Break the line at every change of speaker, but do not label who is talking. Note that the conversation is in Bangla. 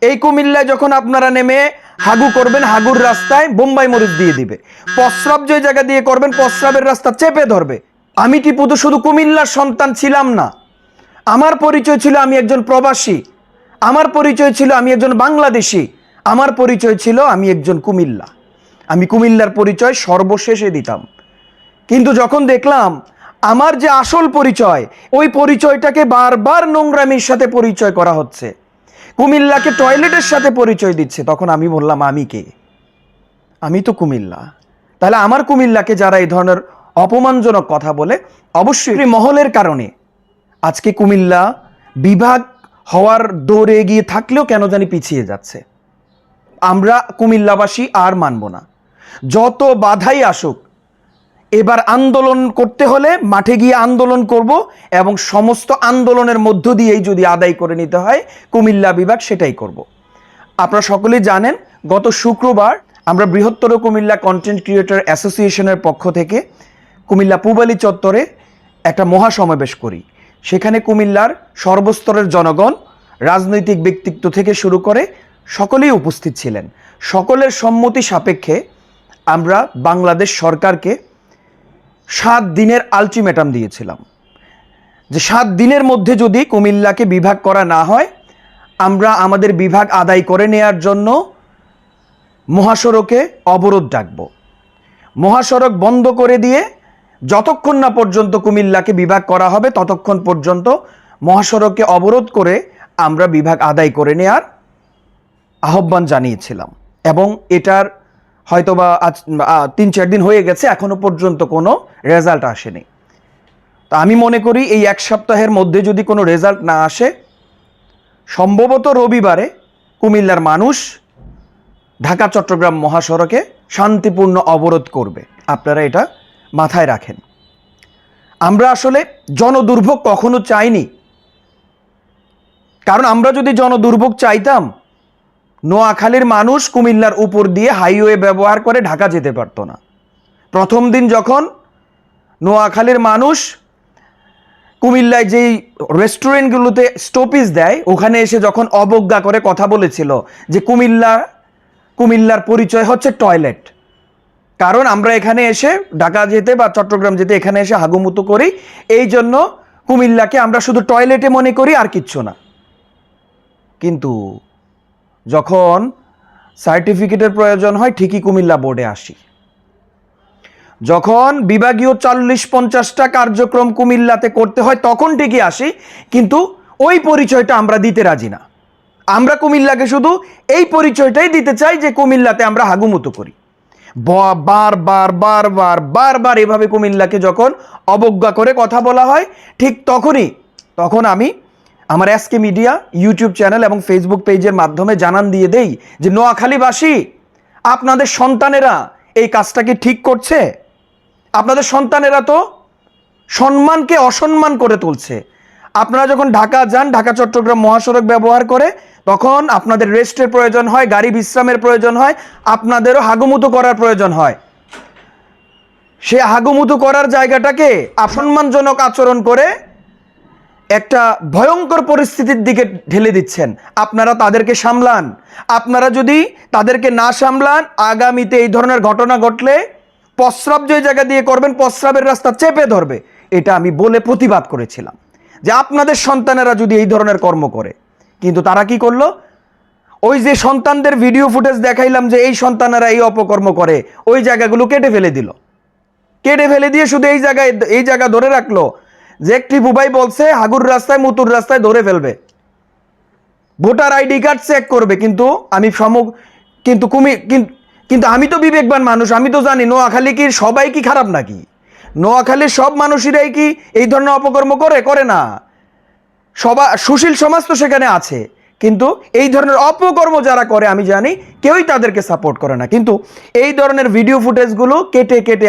এই কুমিল্লায় যখন আপনারা নেমে হাগু করবেন, হাগুর রাস্তায় বোম্বাই মরিচ দিয়ে দিবে। প্রস্রাব যে জায়গা দিয়ে করবেন, প্রস্রাবের রাস্তা চেপে ধরবে। আমি টিপু তো শুধু কুমিল্লার সন্তান ছিলাম না? আমার পরিচয় ছিল আমি একজন প্রবাসী। আমার পরিচয় ছিল আমি একজন বাংলাদেশি। আমার পরিচয় ছিল আমি একজন কুমিল্লা। আমি কুমিল্লার পরিচয় সর্বশেষে দিতাম। কিন্তু যখন দেখলাম আমার যে আসল পরিচয়, ওই পরিচয়টাকে বারবার নোংরামির সাথে পরিচয় করা হচ্ছে। কুমিল্লাকে টয়লেটের সাথে পরিচয় দিচ্ছে। তখন আমি বললাম, আমি কে? আমি তো কুমিল্লা। তাহলে আমার কুমিল্লাকে যারা এই ধরনের অপমানজনক কথা বলে, অবশ্যই মহলের কারণে। আজকে কুমিল্লা বিভাগ হওয়ার দৌড়ে এগিয়ে থাকলেও কেন জানি পিছিয়ে যাচ্ছে। আমরা কুমিল্লাবাসী আর মানব না। যত বাধাই আসুক এবার আন্দোলন করতে হলে মাঠে গিয়ে আন্দোলন করব এবং সমস্ত আন্দোলনের মধ্য দিয়েই যদি আদায় করে নিতে হয়, কুমিল্লা বিভাগ সেটাই করব। আপনারা সকলেই জানেন, গত শুক্রবার আমরা বৃহত্তর কুমিল্লা কন্টেন্ট ক্রিয়েটর অ্যাসোসিয়েশনের পক্ষ থেকে কুমিল্লা পুবালি চত্বরে একটা মহাসমাবেশ করি। সেখানে কুমিল্লার সর্বস্তরের জনগণ, রাজনৈতিক ব্যক্তিত্ব থেকে শুরু করে সকলেই উপস্থিত ছিলেন। সকলের সম্মতি সাপেক্ষে আমরা বাংলাদেশ সরকারকে সাত দিনের আলটিমেটাম দিয়েছিলাম। যে সাত দিনের মধ্যে যদি কুমিল্লাকে বিভাগ করা না হয়, আমরা আমাদের বিভাগ আদায় করে নেয়ার জন্য মহাসড়কে অবরোধ ডাকব। মহাসড়ক বন্ধ করে দিয়ে যতক্ষণ না পর্যন্ত কুমিল্লাকে বিভাগ করা হবে, ততক্ষণ পর্যন্ত মহাসড়কে অবরোধ করে আমরা বিভাগ আদায় করে নেয়ার আহ্বান জানিয়েছিলাম। এবং এটার হয়তোবা আজ তিন চার দিন হয়ে গেছে, এখনও পর্যন্ত কোনো রেজাল্ট আসেনি। তা আমি মনে করি এই এক সপ্তাহের মধ্যে যদি কোনো রেজাল্ট না আসে, সম্ভবত রবিবারে কুমিল্লার মানুষ ঢাকা, চট্টগ্রাম মহাসড়কে শান্তিপূর্ণ অবরোধ করবে। আপনারা এটা মাথায় রাখেন। আমরা আসলে জনদুর্ভোগ কখনো চাইনি। কারণ আমরা যদি জনদুর্ভোগ চাইতাম নোয়াখালীর মানুষ কুমিল্লার উপর দিয়ে হাইওয়ে ব্যবহার করে ঢাকা যেতে পারতো না। প্রথম দিন যখন নোয়াখালীর মানুষ কুমিল্লায় যেই রেস্টুরেন্টগুলোতে স্টপিজ দেয়, ওখানে এসে যখন অবজ্ঞা করে কথা বলেছিল যে কুমিল্লা, কুমিল্লার পরিচয় হচ্ছে টয়লেট। কারণ আমরা এখানে এসে ঢাকা যেতে বা চট্টগ্রাম যেতে এখানে এসে হাগুমুতো করি, এই জন্য কুমিল্লাকে আমরা শুধু টয়লেটে মনে করি আর কিচ্ছু না। কিন্তু যখন সার্টিফিকেটের প্রয়োজন হয়, ঠিকই কুমিল্লা বোর্ডে আসি। যখন বিভাগীয় চল্লিশ পঞ্চাশটা কার্যক্রম কুমিল্লাতে করতে হয়, তখন ঠিকই আসি, কিন্তু ওই পরিচয়টা আমরা দিতে রাজি না। আমরা কুমিল্লাকে শুধু এই পরিচয়টাই দিতে চাই যে কুমিল্লাতে আমরা হাগুমুতু করি। ব- বার বার বার বার বারবার এভাবে কুমিল্লাকে যখন অবজ্ঞা করে কথা বলা হয়, ঠিক তখনই, তখন আমি আমার এসকে মিডিয়া ইউটিউব চ্যানেল এবং ফেসবুক পেজের মাধ্যমে জানান দিয়ে দেই যে, নোয়াখালীবাসী, আপনাদের সন্তানেরা এই কাজটাকে ঠিক করছে? আপনাদের সন্তানেরা তো সম্মানকে অসম্মান করে তুলছে। আপনারা যখন ঢাকা যান, ঢাকা, চট্টগ্রাম মহাসড়ক ব্যবহার করে, তখন আপনাদের রেস্টের প্রয়োজন হয়, গাড়ি বিশ্রামের প্রয়োজন হয়, আপনাদেরও হাগুমুতু করার প্রয়োজন হয়। সে হাগুমুতু করার জায়গাটাকে অসম্মানজনক আচরণ করে একটা ভয়ঙ্কর পরিস্থিতির দিকে ঢেলে দিচ্ছেন। আপনারা তাদেরকে সামলান। আপনারা যদি তাদেরকে না সামলান, আগামীতে এই ধরনের ঘটনা ঘটলে প্রস্রাব যে জায়গা দিয়ে করবেন, প্রস্রাবের রাস্তা চেপে ধরবে। এটা আমি বলে প্রতিবাদ করেছিলাম যে আপনাদের সন্তানেরা যদি এই ধরনের কর্ম করে, কিন্তু তারা কি করল? ওই যে সন্তানদের ভিডিও ফুটেজ দেখাইলাম যে এই সন্তানেরা এই অপকর্ম করে, ওই জায়গাগুলো কেটে ফেলে দিল। কেটে ফেলে দিয়ে শুধু এই জায়গায়, এই জায়গা ধরে রাখল। যে বুবাই বলছে, হাগুর রাস্তায়, মুতুর রাস্তায় ধরে ফেলবে। ভোটার আইডি কার্ড চেক করবে, কিন্তু আমি সম কিন্তু কুমি কিন্তু আমি তো বিবেকবান মানুষ, আমি তো জানি নোয়াখালী কি সবাই কি খারাপ নাকি? নোয়াখালীর সব মানুষেরাই কি এই ধরনের অপকর্ম করে করে না। সবা, সুশীল সমাজ তো সেখানে আছে, কিন্তু এই ধরনের অপকর্ম যারা করে, আমি জানি কেউই তাদেরকে সাপোর্ট করে না। কিন্তু এই ধরনের ভিডিও ফুটেজগুলো কেটে কেটে